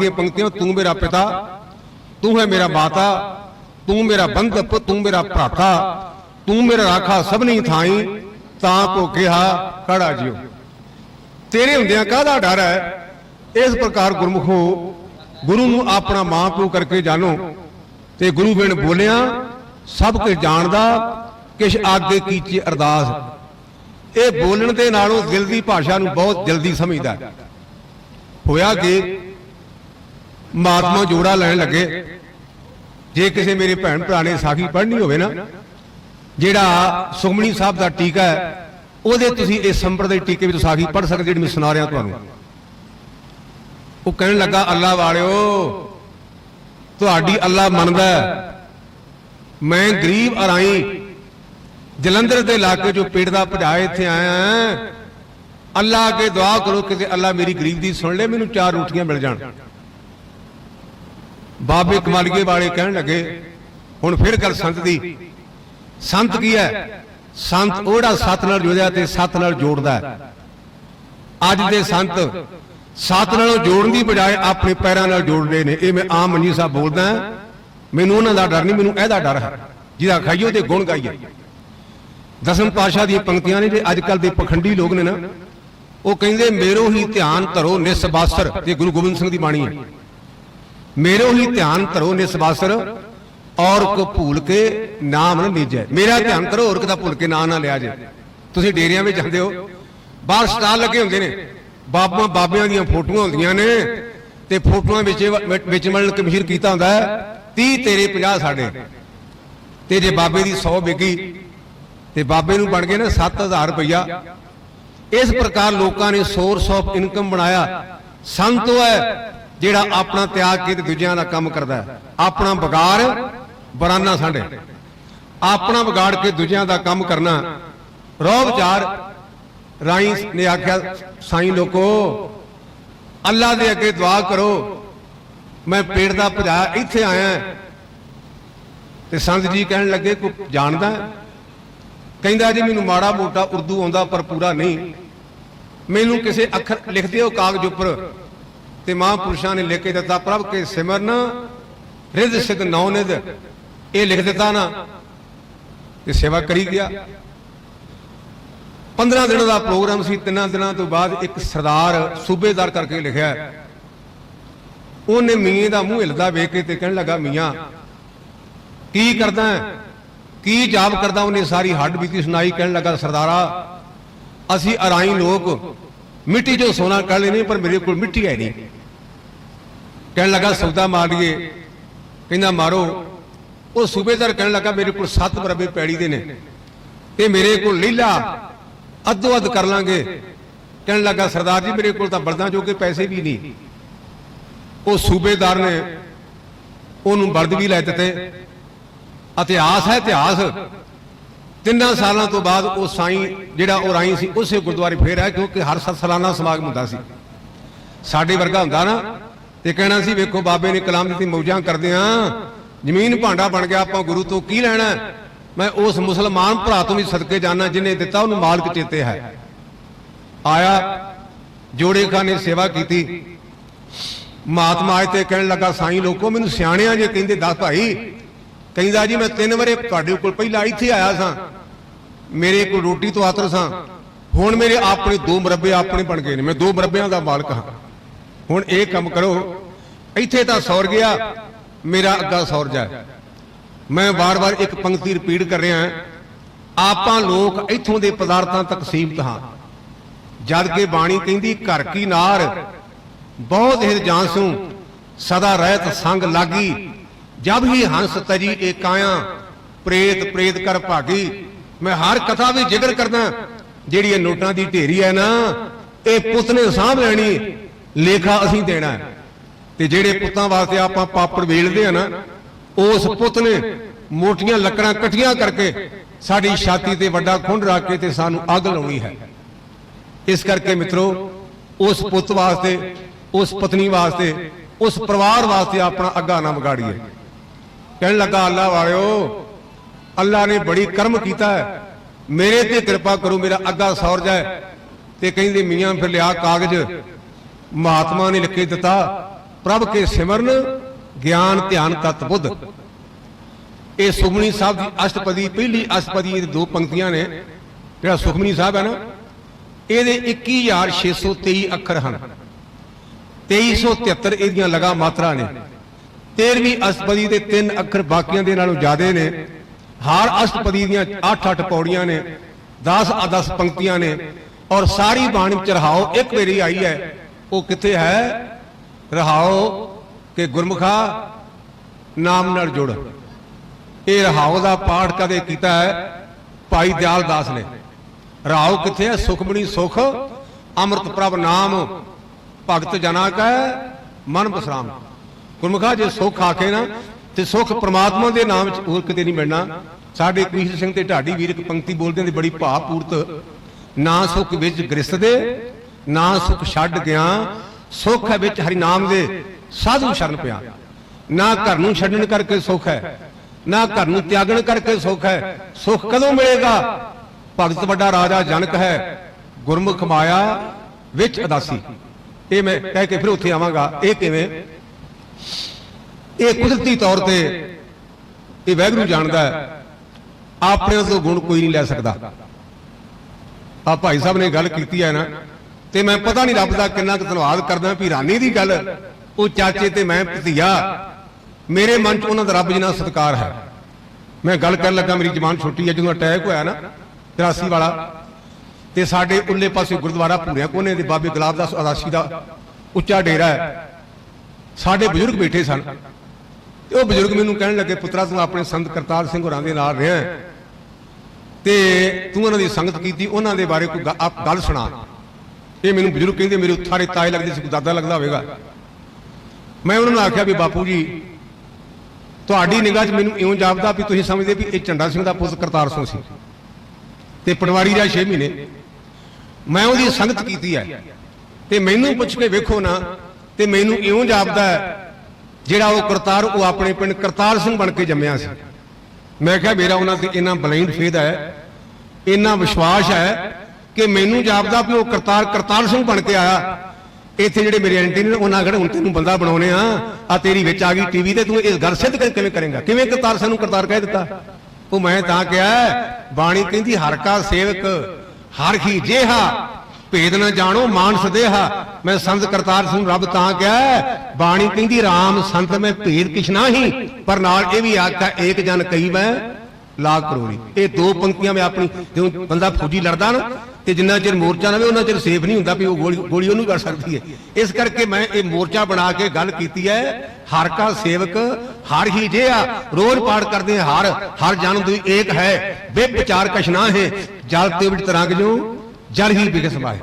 ਦੀਆਂ ਪੰਕਤੀਆਂ, ਤੂੰ ਮੇਰਾ ਪਿਤਾ, ਤੂੰ ਹੈ ਮੇਰਾ ਮਾਤਾ, ਤੂੰ ਮੇਰਾ ਬੰਧਪ, ਤੂੰ ਮੇਰਾ ਭਰਾਤਾ ਤੂੰ ਮੇਰਾ ਰਾਖਾ ਸਭਨੀ ਥਾਈ, ਤਾਂ ਕੋ ਕਿਹਾ, ਖੜਾ ਜਿਓ ਤੇਰੇ ਹੁੰਦਿਆਂ ਕਾਹਦਾ ਡਰ ਹੈ? ਇਸ ਪ੍ਰਕਾਰ ਗੁਰਮੁਖੋ, ਗੁਰੂ ਨੂੰ ਆਪਣਾ ਮਾਂ ਪਿਓ ਕਰਕੇ ਜਾਣੋ। ਤੇ ਗੁਰੂ ਬਿਨ ਬੋਲਿਆ, ਸਭ ਕੁਝ ਜਾਣਦਾ, ਕਿਛ ਆਗੇ ਕੀਚੀ ਅਰਦਾਸ। ਇਹ ਬੋਲਣ ਦੇ ਨਾਲੋਂ ਦਿਲ ਦੀ ਭਾਸ਼ਾ ਨੂੰ ਬਹੁਤ ਜਲਦੀ ਸਮਝਦਾ ਹੋਇਆ ਕਿ ਮਹਾਤਮਾ ਜੋੜਾ ਲੈਣ ਲੱਗੇ। ਜੇ ਕਿਸੇ ਮੇਰੇ ਭੈਣ ਭਰਾ ਨੇ ਸਾਖੀ ਪੜ੍ਹਨੀ ਹੋਵੇ ਨਾ, ਜਿਹੜਾ ਸੁਖਮਣੀ ਸਾਹਿਬ ਦਾ ਟੀਕਾ ਹੈ, ਉਹਦੇ ਤੁਸੀਂ ਇਸ ਸੰਪਰਦਾਇ ਟੀਕੇ ਵਿੱਚ ਸਾਖੀ ਪੜ੍ਹ ਸਕਦੇ ਜਿਹੜੀ ਮੈਂ ਸੁਣਾ ਰਿਹਾ ਤੁਹਾਨੂੰ। ਉਹ ਕਹਿਣ ਲੱਗਾ, ਅੱਲਾ ਵਾਲਿਓ, ਤੁਹਾਡੀ ਅੱਲਾ ਮੰਨਦਾ ਮੈਂ ਗਰੀਬ ਅਰਾਈ ਜਲੰਧਰ ਦੇ ਇਲਾਕੇ ਚੋਂ ਪੇਟ ਦਾ ਭਜਾਏ ਇੱਥੇ ਆਇਆ ਅੱਲਾ ਅੱਗੇ ਦੁਆ ਕਰੋ ਕਿ ਅੱਲਾ ਮੇਰੀ ਗਰੀਬ ਦੀ ਸੁਣ ਲੈ, ਮੈਨੂੰ ਚਾਰ ਰੋਟੀਆਂ ਮਿਲ ਜਾਣ। ਬਾਬੇ ਕਮਾਲੀਏ ਵਾਲੇ ਕਹਿਣ ਲੱਗੇ, ਹੁਣ ਫਿਰ ਗੱਲ ਸੰਤ ਦੀ। ਸੰਤ ਕੀ ਹੈ? ਸੰਤ ਉਹੜਾ ਸੱਤ ਨਾਲ ਜੁੜਿਆ ਤੇ ਸੱਤ ਨਾਲ ਜੋੜਦਾ ਹੈ। ਅੱਜ ਦੇ ਸੰਤ ਸੱਤ ਨਾਲ ਜੋੜਨ ਦੀ ਬਜਾਏ ਆਪਣੇ ਪੈਰਾਂ ਨਾਲ ਜੋੜਦੇ ਨੇ। ਇਹ ਮੈਂ ਆਮ ਮੰਜੀ ਸਾਹਿਬ ਬੋਲਦਾ ਮੈਨੂੰ ਉਹਨਾਂ ਦਾ ਡਰ ਨਹੀਂ, ਮੈਨੂੰ ਇਹਦਾ ਡਰ ਹੈ। ਜਿਹਦਾ ਖਾਈਓ ਤੇ ਗੁਣ ਗਾਈਏ। ਦਸਮ ਪਾਸ਼ਾ ਦੀਆਂ ਪੰਕਤੀਆਂ ਨੇ ਜੇ ਅੱਜ ਕੱਲ ਦੇ ਪਖੰਡੀ ਲੋਕ ਨੇ ਨਾ, ਉਹ ਕਹਿੰਦੇ, ਮੇਰੋ ਹੀ ਧਿਆਨ ਧਰੋ ਨਿਸਬਾਸਰ ਤੇ ਗੁਰੂ ਗੋਬਿੰਦ ਸਿੰਘ ਦੀ ਬਾਣੀ ਹੈ। ਮੇਰੋ ਹੀ ਧਿਆਨ ਧਰੋ ਨਿਸਬਾਸਰ ਔਰ ਕੋ ਭੂਲ ਕੇ ਨਾਮ ਨਾ ਲੀਜੈ। ਮੇਰਾ ਧਿਆਨ ਕਰੋ, ਹੋਰ ਕਿਤਾ ਭੁੱਲ ਕੇ ਨਾਂ ਨਾ ਲਿਆ ਜੇ ਤੁਸੀਂ ਡੇਰਿਆਂ ਵਿੱਚ ਜਾਂਦੇ ਹੋ, ਬਾਹਰ ਸਟਾਲ ਲੱਗੇ ਹੁੰਦੇ ਨੇ। ਬਾਬਾ ਬਾਬਿਆਂ ਦੀਆਂ ਫੋਟੋਆਂ ਹੁੰਦੀਆਂ ਨੇ, ਤੇ ਫੋਟੋਆਂ ਵਿੱਚ ਵਿੱਚ ਮਤਲਬ ਕਮੀਰ ਕੀਤਾ ਹੁੰਦਾ ਹੈ 30 ਤੇਰੇ 50 ਸਾਡੇ। ਤੇ ਜੇ ਬਾਬੇ ਦੀ 100 ਵਿਕੀ, ਤੇ ਬਾਬੇ ਨੂੰ ਬਣ ਗਏ ਨਾ 7000 ਰੁਪਇਆ ਇਸ ਪ੍ਰਕਾਰ ਲੋਕਾਂ ਨੇ ਸੋਰਸ ਆਫ ਇਨਕਮ ਬਣਾਇਆ। ਸੰਤ ਹੈ ਜਿਹੜਾ ਆਪਣਾ ਤਿਆਗ ਕੇ ਤੇ ਦੂਜਿਆਂ ਦਾ ਕੰਮ ਕਰਦਾ ਆਪਣਾ ਵਿਗਾੜ ਬਰਾਨਾ ਸਾਡੇ। ਆਪਣਾ ਵਿਗਾੜ ਕੇ ਦੂਜਿਆਂ ਦਾ ਕੰਮ ਕਰਨਾ। ਰੋਹ ਵਿਚਾਰ ਰਾਈ ਨੇ ਆਖਿਆ, ਸਾਈਂ ਲੋਕੋ, ਅੱਲਾ ਦੇ ਅੱਗੇ ਦੁਆ ਕਰੋ। ਮੈਂ ਪੇੜ ਦਾ ਭਜਾਇਆ ਇੱਥੇ ਆਇਆ ਤੇ ਸੰਤ ਜੀ ਕਹਿਣ ਲੱਗੇ, ਕੋਈ ਜਾਣਦਾ ਕਹਿੰਦਾ, ਜੀ, ਮੈਨੂੰ ਮਾੜਾ ਮੋਟਾ ਉਰਦੂ ਆਉਂਦਾ ਪਰ ਪੂਰਾ ਨਹੀਂ। ਮੈਨੂੰ ਕਿਸੇ ਅੱਖਰ ਲਿਖ ਦਿਓ ਕਾਗਜ਼ ਉੱਪਰ। ਤੇ ਮਹਾਂਪੁਰਸ਼ਾਂ ਨੇ ਲਿਖ ਕੇ ਦਿੱਤਾ, ਪ੍ਰਭ ਕੇ ਸਿਮਰਨ, ਰਿਧ ਸਿਧ ਨੌਨਿਧ ਇਹ ਲਿਖ ਦਿੱਤਾ ਨਾ, ਤੇ ਸੇਵਾ ਕਰੀ ਗਿਆ। 15 ਦਿਨਾਂ ਦਾ ਪ੍ਰੋਗਰਾਮ ਸੀ, ਤਿੰਨਾਂ ਦਿਨਾਂ ਤੋਂ ਬਾਅਦ ਇੱਕ ਸਰਦਾਰ ਸੂਬੇਦਾਰ ਕਰਕੇ ਲਿਖਿਆ। ਉਹਨੇ ਮੀਆਂ ਦਾ ਮੂੰਹ ਹਿਲਦਾ ਵੇਖ ਕੇ ਤੇ ਕਹਿਣ ਲੱਗਾ, ਮੀਆਂ, ਕੀ ਕਰਦਾ ਕੀ ਜਾਪ ਕਰਦਾ? ਉਹਨੇ ਸਾਰੀ ਹੱਡ ਬੀਤੀ ਸੁਣਾਈ, ਕਹਿਣ ਲੱਗਾ, ਸਰਦਾਰਾ, ਅਸੀਂ ਅਰਾਈ ਲੋਕ, ਮਿੱਟੀ ਜੋ ਸੋਨਾ ਕਰ ਲੈਨੇ ਪਰ ਮੇਰੇ ਕੋਲ ਮਿੱਟੀ ਹੈ ਨਹੀਂ। ਕਹਿਣ ਲੱਗਾ, ਸੌਦਾ ਮਾਰ ਲਈਏ ਕਹਿੰਦਾ, ਮਾਰੋ। ਉਹ ਸੂਬੇਦਾਰ ਕਹਿਣ ਲੱਗਾ, ਮੇਰੇ ਕੋਲ ਸੱਤ ਬਰਬੇ ਪੈੜੀ ਦੇ ਨੇ। ਤੇ ਮੇਰੇ ਕੋਲ ਲੀਲਾ ਅੱਧੋ ਅੱਧ ਕਰ ਲਾਂਗੇ। ਕਹਿਣ ਲੱਗਾ, ਸਰਦਾਰ ਜੀ, ਮੇਰੇ ਕੋਲ ਤਾਂ ਬਲਦਾਂ ਜੋਗੇ ਪੈਸੇ ਵੀ ਨਹੀਂ। ਉਹ ਸੂਬੇਦਾਰ ਨੇ ਉਹਨੂੰ ਬਲਦ ਵੀ ਲੈ ਦਿੱਤੇ। ਇਤਿਹਾਸ ਹੈ ਇਤਿਹਾਸ। ਤਿੰਨਾਂ ਸਾਲਾਂ ਤੋਂ ਬਾਅਦ ਉਹ ਸਾਈਂ ਜਿਹੜਾ ਉਹ ਰਾਈ ਸੀ, ਉਸੇ ਗੁਰਦੁਆਰੇ ਫੇਰ ਆਇਆ, ਕਿਉਂਕਿ ਹਰ ਸਾਲ ਸਾਲਾਨਾ ਸਮਾਗਮ ਹੁੰਦਾ ਸੀ। ਸਾਡੇ ਵਰਗਾ ਹੁੰਦਾ ਨਾ ਤੇ ਕਹਿਣਾ ਸੀ, ਵੇਖੋ ਬਾਬੇ ਨੇ ਕਲਾਮ ਦਿੱਤੀ, ਮੌਜਾਂ ਕਰਦੇ ਆ। ਜ਼ਮੀਨ ਭਾਂਡਾ ਬਣ ਗਿਆ, ਆਪਾਂ ਗੁਰੂ ਤੋਂ ਕੀ ਲੈਣਾ? ਮੈਂ ਉਸ ਮੁਸਲਮਾਨ ਭਰਾ ਤੋਂ ਵੀ ਸਦਕੇ ਜਾਣਾ ਜਿਹਨੇ ਦਿੱਤਾ, ਉਹਨੂੰ ਮਾਲਕ ਚੇਤੇ ਹੈ। ਆਇਆ ਜੋੜੇ ਖਾਨ ਨੇ ਸੇਵਾ ਕੀਤੀ। ਮਹਾਤਮਾ ਆਏ ਤੇ ਕਹਿਣ ਲੱਗਾ, ਸਾਈਂ ਲੋਕੋ, ਮੈਨੂੰ ਸਿਆਣਿਆਂ ਜੇ ਕਹਿੰਦੇ, ਦੱਸ ਭਾਈ। ਕਹਿੰਦਾ, ਜੀ, ਮੈਂ ਤਿੰਨ ਵਾਰੇ ਤੁਹਾਡੇ ਕੋਲ ਪਹਿਲਾਂ ਇੱਥੇ ਆਇਆ ਸਾਂ। ਮੇਰੇ ਕੋਲ ਰੋਟੀ ਤੋਂ ਆਤਰ ਸਾਂ। ਹੁਣ ਮੇਰੇ ਆਪਣੇ ਦੋ ਮਰੱਬੇ ਆਪਣੇ ਬਣ ਗਏ ਨੇ। ਮੈਂ ਦੋ ਮਰੱਬਿਆਂ ਦਾ ਮਾਲਕ ਹਾਂ। ਹੁਣ ਇਹ ਕੰਮ ਕਰੋ। ਇੱਥੇ ਤਾਂ ਸੌਰ ਗਿਆ, ਮੇਰਾ ਅੱਗਾ ਸੌਰ ਜਾ। ਮੈਂ ਵਾਰ-ਵਾਰ ਇੱਕ ਪੰਕਤੀ ਰਿਪੀਟ ਕਰ ਰਿਹਾ ਆਪਾਂ ਲੋਕ ਇੱਥੋਂ ਦੇ ਪਦਾਰਥਾਂ ਤੱਕ ਸੀਮਤ ਹਾਂ। ਜਦ ਕਿ ਬਾਣੀ ਕਹਿੰਦੀ, ਘਰ ਕੀ ਨਾਰ, ਬਹੁਤ ਹਿਰ ਜਾਂਸੂ ਸਦਾ ਰਹਿਤ ਸੰਗ ਲਾਗੀ। ਜਬ ਹੀ ਹੰਸ ਤਜੀ ਏ ਕਾਇਆ ਪ੍ਰੇਤ ਪ੍ਰੇਤ ਕਰ ਭਾਗੀ। ਮੈਂ ਹਰ ਕਥਾ ਵੀ ਜ਼ਿਕਰ ਕਰਦਾ, ਜਿਹੜੀ ਇਹ ਨੋਟਾਂ ਦੀ ਢੇਰੀ ਹੈ ਨਾ, ਇਹ ਪੁੱਤ ਨੇ ਸਾਂਭ ਲੈਣੀ। ਲੇਖਾ ਅਸੀਂ ਦੇਣਾ ਹੈ। ਤੇ ਜਿਹੜੇ ਪੁੱਤਾਂ ਵਾਸਤੇ ਆਪਾਂ ਪਾਪੜ ਵੇਲਦੇ ਆ ਨਾ, ਉਸ ਪੁੱਤ ਨੇ ਮੋਟੀਆਂ ਲੱਕੜਾਂ ਇਕੱਠੀਆਂ ਕਰਕੇ ਸਾਡੀ ਛਾਤੀ ਤੇ ਵੱਡਾ ਖੁੰਡ ਰੱਖ ਕੇ ਤੇ ਸਾਨੂੰ ਅੱਗ ਲਾਉਣੀ ਹੈ। ਇਸ ਕਰਕੇ ਮਿੱਤਰੋ, ਉਸ ਪੁੱਤ ਵਾਸਤੇ, ਉਸ ਪਤਨੀ ਵਾਸਤੇ, ਉਸ ਪਰਿਵਾਰ ਵਾਸਤੇ ਆਪਣਾ ਅੱਗਾ ਨਾ ਵਿਗਾੜੀਏ। ਕਹਿਣ ਲੱਗਾ, ਅੱਲਾ ਵਾਲਿਓ, ਅੱਲਾ ਨੇ ਬੜੀ ਕਰਮ ਕੀਤਾ ਹੈ। ਮੇਰੇ ਤੇ ਕਿਰਪਾ ਕਰੋ, ਮੇਰਾ ਅੱਗਾ ਸੌਰ ਜਾਏ ਤੇ ਕਹਿੰਦੇ ਮੀਆਂ ਫਿਰ ਲਿਆ ਕਾਗਜ਼। ਮਹਾਤਮਾ ਨੇ ਲਿਖ ਕੇ ਦਿੱਤਾ, ਪ੍ਰਭ ਕੇ ਸਿਮਰਨ, ਗਿਆਨ ਧਿਆਨ ਤਤ ਬੁੱਧ। ਇਹ ਸੁਖਮਨੀ ਸਾਹਿਬ ਦੀ ਅਸ਼ਟਪਦੀ, ਪਹਿਲੀ ਅਸ਼ਟਪਦੀ ਇਹ ਦੋ ਪੰਕਤੀਆਂ ਨੇ, ਜਿਹੜਾ ਸੁਖਮਨੀ ਸਾਹਿਬ ਹੈ ਨਾ, ਇਹਦੇ 21623 ਅੱਖਰ ਹਨ। 2373 ਇਹਦੀਆਂ ਲਗਾ ਮਾਤਰਾ ਨੇ। 13ਵੀਂ ਅਸ਼ਟਪਦੀ ਦੇ ਤਿੰਨ ਅੱਖਰ ਬਾਕੀਆਂ ਦੇ ਨਾਲੋਂ ਜ਼ਿਆਦੇ ਨੇ। ਹਰ ਅਸ਼ਟਪਦੀ ਦੀਆਂ 8-8 ਪੌੜੀਆਂ ਨੇ। 10-10 ਪੰਕਤੀਆਂ ਨੇ। ਔਰ ਸਾਰੀ ਬਾਣੀ ਵਿੱਚ ਇੱਕ ਵਾਰੀ ਆਈ ਹੈ। ਉਹ ਕਿੱਥੇ ਹੈ? ਰਹਾਓ ਕਿ ਗੁਰਮੁਖਾ ਨਾਮ ਨਾਲ ਜੁੜ। ਇਹ ਰਹਾਉ ਦਾ ਪਾਠ ਕਦੇ ਕੀਤਾ ਹੈ? ਭਾਈ ਦਿਆਲ ਦਾਸ ਨੇ। ਰਹਾਉ ਕਿੱਥੇ ਹੈ? ਸੁਖਮਣੀ ਸੁਖ, ਅੰਮ੍ਰਿਤ ਪ੍ਰਭ ਨਾਮ, ਭਗਤ ਜਨਾ ਕੈ ਮਨ ਬਸਰਾਮ। ਗੁਰਮੁਖਾ ਜੇ ਸੁਖ ਆਖੇ ਨਾ, ਤੇ ਸੁਖ ਪ੍ਰਮਾਤਮਾ ਦੇ ਨਾਮ ਚ ਹੋਰ ਕਿਤੇ ਨਹੀਂ ਮਿਲਣਾ। ਸਾਡੇ ਕ੍ਰਿਸ਼ਨ ਸਿੰਘ ਤੇ ਢਾਡੀ ਵੀਰਕ ਪੰਕਤੀ ਬੋਲਦੇ ਨੇ, ਬੜੀ ਭਾਵਪੂਰਤ। ਨਾ ਸੁਖ ਵਿੱਚ ਗ੍ਰਸਦੇ ਨਾ ਸੁਖ ਛੱਡ ਗਿਆ, ਸੁਖ ਹੈ ਵਿੱਚ ਹਰੀ ਨਾਮ ਦੇ ਸਾਧੂ ਸ਼ਰਨ ਪਿਆ। ਨਾ ਘਰ ਨੂੰ ਛੱਡਣ ਕਰਕੇ ਸੁਖ ਹੈ, ਨਾ ਘਰ ਨੂੰ ਤਿਆਗਣ ਕਰਕੇ ਸੁਖ ਹੈ। ਸੁਖ ਕਦੋਂ ਮਿਲੇਗਾ? ਭਗਤ ਵੱਡਾ ਰਾਜਾ ਜਨਕ ਹੈ, ਗੁਰਮੁਖ ਮਾਇਆ ਵਿੱਚ ਅਦਾਸੀ ਇਹ ਮੈਂ ਕਹਿ ਕੇ ਫਿਰ ਉੱਥੇ ਆਵਾਂਗਾ। ਇਹ ਕਿਵੇਂ? ਇਹ ਕੁਦਰਤੀ ਤੌਰ ਤੇ ਇਹ ਵੈਗਰੂ ਜਾਣਦਾ ਹੈ, ਆਪਣੇ ਤੋਂ ਗੁਣ ਕੋਈ ਨਹੀਂ ਲੈ ਸਕਦਾ। ਆ ਭਾਈ ਸਾਹਿਬ ਨੇ ਗੱਲ ਕੀਤੀ ਹੈ ਨਾ ਤੇ ਮੈਂ ਪਤਾ ਨਹੀਂ ਰੱਬ ਦਾ ਕਿੰਨਾ ਕੁ ਧੰਨਵਾਦ ਕਰਦਾ ਵੀ ਰਾਨੀ ਦੀ ਗੱਲ, ਉਹ ਚਾਚੇ ਤੇ ਮੈਂ ਭਤੀਆ, ਮੇਰੇ ਮਨ 'ਚ ਉਹਨਾਂ ਦਾ ਰੱਬ ਜਿੰਨਾ ਸਤਿਕਾਰ ਹੈ। ਮੈਂ ਗੱਲ ਕਰਨ ਲੱਗਾ, ਮੇਰੀ ਜ਼ਬਾਨ ਛੁੱਟੀ ਹੈ, ਜਦੋਂ ਅਟੈਕ ਹੋਇਆ ਨਾ 83 ਵਾਲਾ, ਤੇ ਸਾਡੇ ਉੱਲੇ ਪਾਸੇ ਗੁਰਦੁਆਰਾ ਭੂਰਿਆ ਕੋਨੇ ਦੇ, ਬਾਬੇ ਗੁਲਾਬ ਦਾਸ ਅਦਾਸੀ ਦਾ ਉੱਚਾ ਡੇਰਾ ਹੈ। ਸਾਡੇ ਬਜ਼ੁਰਗ ਬੈਠੇ ਸਨ। ਤੇ ਉਹ ਬਜ਼ੁਰਗ ਮੈਨੂੰ ਕਹਿਣ ਲੱਗੇ, ਪੁੱਤਰਾ, ਤੂੰ ਆਪਣੇ ਸੰਤ ਕਰਤਾਰ ਸਿੰਘ ਹੋਰਾਂ ਦੇ ਨਾਲ ਰਿਹਾ ਹੈ। ਤੇ ਤੂੰ ਉਹਨਾਂ ਦੀ ਸੰਗਤ ਕੀਤੀ, ਉਹਨਾਂ ਦੇ ਬਾਰੇ ਕੋਈ ਗ- ਆਪ ਗੱਲ ਸੁਣਾ। ਇਹ ਮੈਨੂੰ ਬਜ਼ੁਰਗ ਕਹਿੰਦੇ, ਮੇਰੇ ਉੱਥਾਰੇ ਤਾਏ ਲੱਗਦੇ ਸੀ ਦਾਦਾ ਲੱਗਦਾ ਹੋਵੇਗਾ। ਮੈਂ ਉਹਨਾਂ ਨੂੰ ਆਖਿਆ ਵੀ ਬਾਪੂ ਜੀ, ਤੁਹਾਡੀ ਨਿਗਾਹ 'ਚ ਮੈਨੂੰ ਇਉਂ ਜਾਪਦਾ ਵੀ ਤੁਸੀਂ ਸਮਝਦੇ ਵੀ ਇਹ ਝੰਡਾ ਸਿੰਘ ਦਾ ਪੁੱਤ ਕਰਤਾਰ ਸਿੰਘ ਸੀ। ਤੇ ਪਟਵਾਰੀ ਦਾ 6 ਮਹੀਨੇ। ਮੈਂ ਉਹਦੀ ਸੰਗਤ ਕੀਤੀ ਹੈ। ਤੇ ਮੈਨੂੰ ਪੁੱਛ ਕੇ ਵੇਖੋ ਨਾ, ਤੇ ਮੈਨੂੰ ਇਉਂ ਜਾਪਦਾ ਜਿਹੜਾ ਉਹ ਕਰਤਾਰ, ਉਹ ਆਪਣੇ ਪਿੰਡ ਕਰਤਾਰ ਸਿੰਘ ਬਣ ਕੇ ਜੰਮਿਆ ਸੀ। ਮੈਂ ਕਿਹਾ, ਮੇਰਾ ਉਹਨਾਂ ਤੇ ਇੰਨਾ ਬਲਾਈਂਡ ਫੇਦ ਹੈ, ਇੰਨਾ ਵਿਸ਼ਵਾਸ ਹੈ ਕਿ ਮੈਨੂੰ ਜਾਪਦਾ ਵੀ ਉਹ ਕਰਤਾਰ ਕਰਤਾਰ ਸਿੰਘ ਬਣ ਕੇ ਆਇਆ। ਇੱਥੇ ਜਿਹੜੇ ਮੇਰੇ ਐਂਟੀ ਨੇ, ਉਹਨਾਂ ਅਗਰ ਹੁਣ ਤੈਨੂੰ ਬੰਦਾ ਬਣਾਉਣੇ ਆ। ਆ ਤੇਰੀ ਵਿੱਚ ਆ ਗਈ ਟੀਵੀ ਤੇ, ਤੂੰ ਇਸ ਗੱਲ ਸਿੱਧ ਕਿਵੇਂ ਕਰੇਗਾ? ਕਿਵੇਂ ਕਰਤਾਰ ਸਿੰਘ ਨੂੰ ਕਰਤਾਰ ਕਹਿ ਦਿੱਤਾ? ਉਹ ਮੈਂ ਤਾਂ ਕਿਹਾ, ਬਾਣੀ ਕਹਿੰਦੀ, ਹਰ ਕਾ ਸੇਵਕ, ਹਰ ਹੀ ਜੇਹਾ। ਭੇਦ ਨਾ ਜਾਣੋ, ਮਾਨਸ ਦੇਹਾ। ਮੈਂ ਸੰਤ ਕਰਤਾਰ ਸਿੰਘ ਰੱਬ ਤਾਂ ਕਿਹਾ, ਬਾਣੀ ਕਹਿੰਦੀ RAM ਸੰਤ ਮੈਂ ਭੇਦ ਕਿਛ ਨਾਹੀ। ਪਰ ਨਾਲ ਇਹ ਵੀ ਆਖਿਆ ਏਕ ਜਨ ਕਈ ਮੈਂ ਲਾ ਕਰੋੜੀ ਇਹ ਦੋ ਪੰਕਤੀਆਂ ਮੈਂ ਆਪਣੀ, ਜਦੋਂ ਬੰਦਾ ਫੌਜੀ ਲੜਦਾ ਨਾ ਤੇ ਜਿੰਨਾ ਚਿਰ ਮੋਰਚਾ ਨਾ ਹੋਵੇ ਉਹਨਾਂ ਚਿਰ ਸੇਫ ਨਹੀਂ ਹੁੰਦਾ ਵੀ ਉਹ ਗੋਲੀ ਗੋਲੀ ਉਹਨੂੰ ਕਰ ਸਕਦੀ ਹੈ। ਇਸ ਕਰਕੇ ਮੈਂ ਇਹ ਮੋਰਚਾ ਬਣਾ ਕੇ ਗੱਲ ਕੀਤੀ ਹੈ। ਹਰ ਕਾ ਸੇਵਕ ਹਰ ਹੀ ਜਿਹਾ ਰੋਜ਼ ਪਾਠ ਕਰਦੇ ਹਾਂ, ਹਰ ਹਰ ਜਨ ਦੀ ਏਕ ਹੈ। ਬੇ ਵਿਚਾਰ ਕਛ ਹੈ। ਜਲ ਤੇ ਵਿੱਚ ਤਰੰਗ ਜੋ ਜਲ ਹੀ ਬਿਗਸ ਮਾਏ